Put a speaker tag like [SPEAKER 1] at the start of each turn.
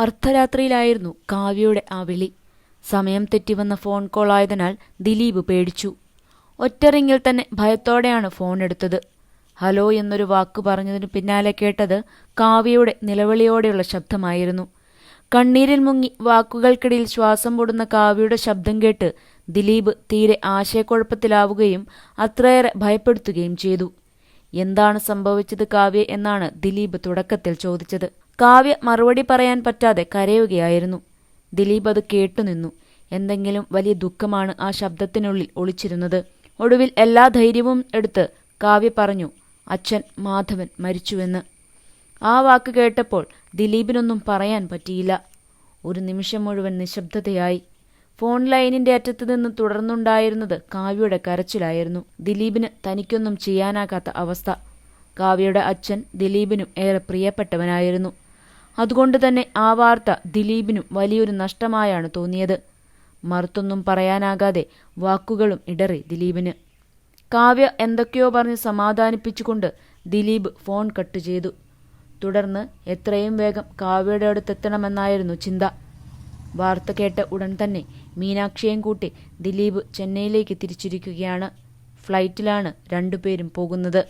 [SPEAKER 1] അർദ്ധരാത്രിയിലായിരുന്നു കാവ്യയുടെ ആ വിളി. സമയം തെറ്റിവന്ന ഫോൺ കോൾ ആയതിനാൽ ദിലീപ് പേടിച്ചു. ഒറ്ററിങ്ങിൽ തന്നെ ഭയത്തോടെയാണ് ഫോൺ എടുത്തത്. ഹലോ എന്നൊരു വാക്ക് പറഞ്ഞതിന് പിന്നാലെ കേട്ടത് കാവ്യയുടെ നിലവിളിയോടെയുള്ള ശബ്ദമായിരുന്നു. കണ്ണീരിൽ മുങ്ങി വാക്കുകൾക്കിടയിൽ ശ്വാസം പൊടുന്ന കാവ്യയുടെ ശബ്ദം കേട്ട് ദിലീപ് തീരെ ആശയക്കുഴപ്പത്തിലാവുകയും അത്രയേറെ ഭയപ്പെടുത്തുകയും ചെയ്തു. എന്താണ് സംഭവിച്ചത് കാവ്യ എന്നാണ് ദിലീപ് തുടക്കത്തിൽ ചോദിച്ചത്. കാവ്യ മറുപടി പറയാൻ പറ്റാതെ കരയുകയായിരുന്നു. ദിലീപ് അത് കേട്ടുനിന്നു. എന്തെങ്കിലും വലിയ ദുഃഖമാണ് ആ ശബ്ദത്തിനുള്ളിൽ ഒളിച്ചിരുന്നത്. ഒടുവിൽ എല്ലാ ധൈര്യവും എടുത്ത് കാവ്യ പറഞ്ഞു അച്ഛൻ മാധവൻ മരിച്ചുവെന്ന്. ആ വാക്ക് കേട്ടപ്പോൾ ദിലീപിനൊന്നും പറയാൻ പറ്റിയില്ല. ഒരു നിമിഷം മുഴുവൻ നിശബ്ദതയായി. ഫോൺ ലൈനിന്റെ അറ്റത്ത് നിന്ന് തുടർന്നുണ്ടായിരുന്നത് കാവ്യയുടെ കരച്ചിലായിരുന്നു. ദിലീപിന് തനിക്കൊന്നും ചെയ്യാനാകാത്ത അവസ്ഥ. കാവ്യയുടെ അച്ഛൻ ദിലീപിനും ഏറെ പ്രിയപ്പെട്ടവനായിരുന്നു. അതുകൊണ്ട് തന്നെ ആ വാർത്ത ദിലീപിനും വലിയൊരു നഷ്ടമായാണ് തോന്നിയത്. മറുത്തൊന്നും പറയാനാകാതെ വാക്കുകളും ഇടറി ദിലീപിന്. കാവ്യ എന്തൊക്കെയോ പറഞ്ഞ് സമാധാനിപ്പിച്ചുകൊണ്ട് ദിലീപ് ഫോൺ കട്ട് ചെയ്തു. തുടർന്ന് എത്രയും വേഗം കാവ്യയുടെ അടുത്തെത്തണമെന്നായിരുന്നു ചിന്ത. വാർത്ത കേട്ട ഉടൻ തന്നെ മീനാക്ഷിയെയും കൂട്ടി ദിലീപ് ചെന്നൈയിലേക്ക് തിരിച്ചിരിക്കുകയാണ്. ഫ്ലൈറ്റിലാണ് രണ്ടുപേരും പോകുന്നത്.